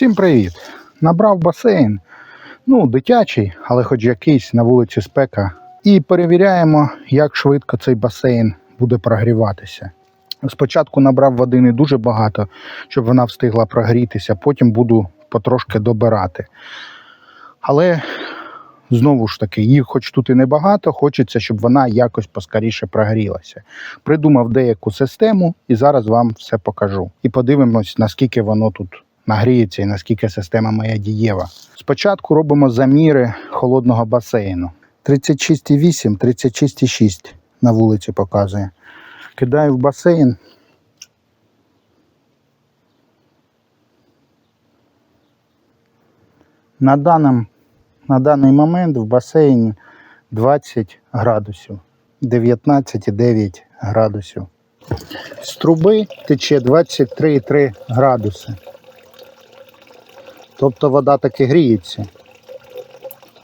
Всім привіт! Набрав басейн. Ну, дитячий, але хоч якийсь на вулиці спека. І перевіряємо, як швидко цей басейн буде прогріватися. Спочатку набрав води не дуже багато, щоб вона встигла прогрітися, потім буду потрошки добирати. Але знову ж таки, їх хоч тут і небагато, хочеться, щоб вона якось поскоріше прогрілася. Придумав деяку систему і зараз вам все покажу. І подивимось, наскільки воно тут нагріється і наскільки система моя дієва. Спочатку робимо заміри холодного басейну. 36,8, 36,6 на вулиці показує. Кидаю в басейн. На, даному, на даний момент в басейні 20 градусів, 19,9 градусів. З труби тече 23,3 градуси. Тобто вода таки гріється.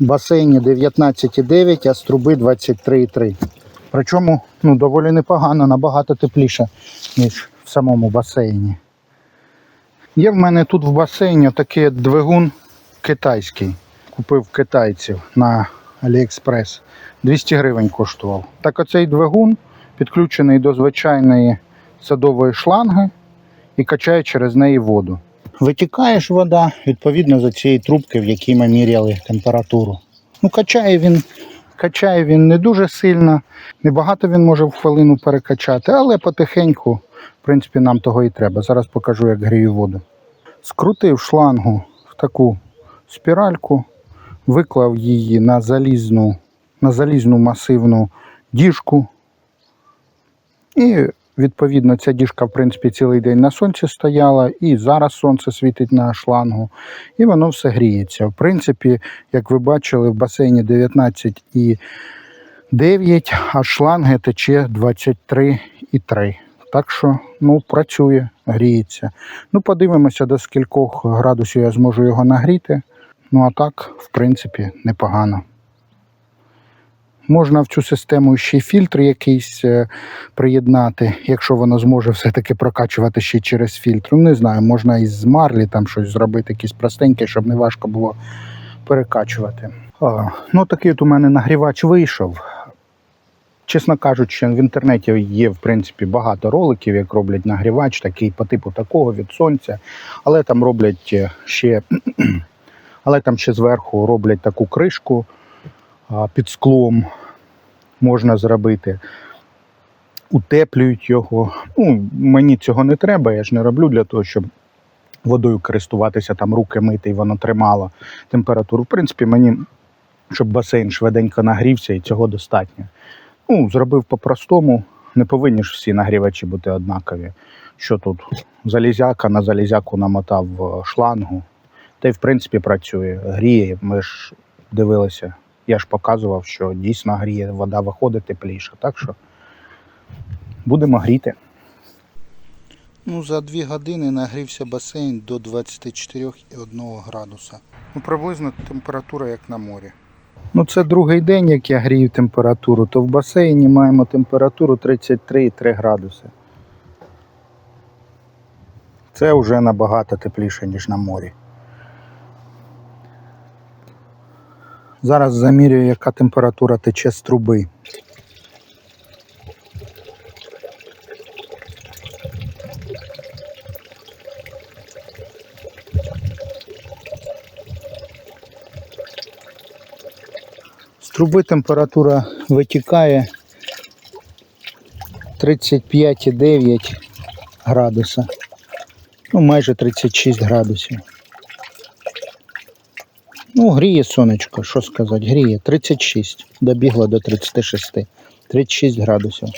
В басейні 19,9, а з труби 23,3. Причому ну, доволі непогано, набагато тепліше, ніж в самому басейні. Є в мене тут в басейні такий двигун китайський. Купив китайців на Аліекспрес. 200 гривень коштував. Так оцей двигун підключений до звичайної садової шланги і качає через неї воду. Витікає ж вода відповідно за цієї трубки, в якій ми міряли температуру. Ну, качає він, качає він не дуже сильно, небагато він може в хвилину перекачати, але потихеньку, в принципі, нам того і треба. Зараз покажу, як грію воду. Скрутив шлангу в таку спіральку, виклав її на залізну, на залізну масивну діжку. І відповідно ця діжка, в принципі, цілий день на сонці стояла, і зараз сонце світить на шлангу, і воно все гріється. В принципі, як ви бачили, в басейні 19,9, а шланги тече 23,3. Так що, ну, працює, гріється. Ну, подивимося, до скількох градусів я зможу його нагріти. Ну, а так, в принципі, непогано. Можна в цю систему ще й фільтр якийсь е, приєднати, якщо воно зможе все-таки прокачувати ще через фільтр. Ну, не знаю, можна із марлі там щось зробити, якісь простеньке, щоб не важко було перекачувати. А, ну, такий от у мене нагрівач вийшов. Чесно кажучи, в інтернеті є в принципі багато роликів, як роблять нагрівач, такий по типу такого від сонця, але там роблять е, ще, але там ще зверху роблять таку кришку під склом можна зробити. Утеплюють його. Ну, мені цього не треба, я ж не роблю для того, щоб водою користуватися, там руки мити, і воно тримало температуру. В принципі, мені, щоб басейн швиденько нагрівся, і цього достатньо. Ну, зробив по-простому. Не повинні ж всі нагрівачі бути однакові. Що тут? Залізяка на залізяку намотав е, шлангу. Та й в принципі працює. Гріє. Ми ж дивилися. Я ж показував, що дійсно гріє, вода виходить тепліша. Так що будемо гріти. Ну, за дві години нагрівся басейн до 24,1 градуса. Ну, приблизно температура як на морі. Ну, це другий день, як я грію температуру, то в басейні маємо температуру 33,3 градуси. Це вже набагато тепліше, ніж на морі. Зараз замірюю, яка температура тече з труби. З труби температура витікає 35,9 градуса. Ну, майже 36 градусів. Ну, гріє сонечко, що сказати, гріє. 36. Добігла до 36. 36 градусів.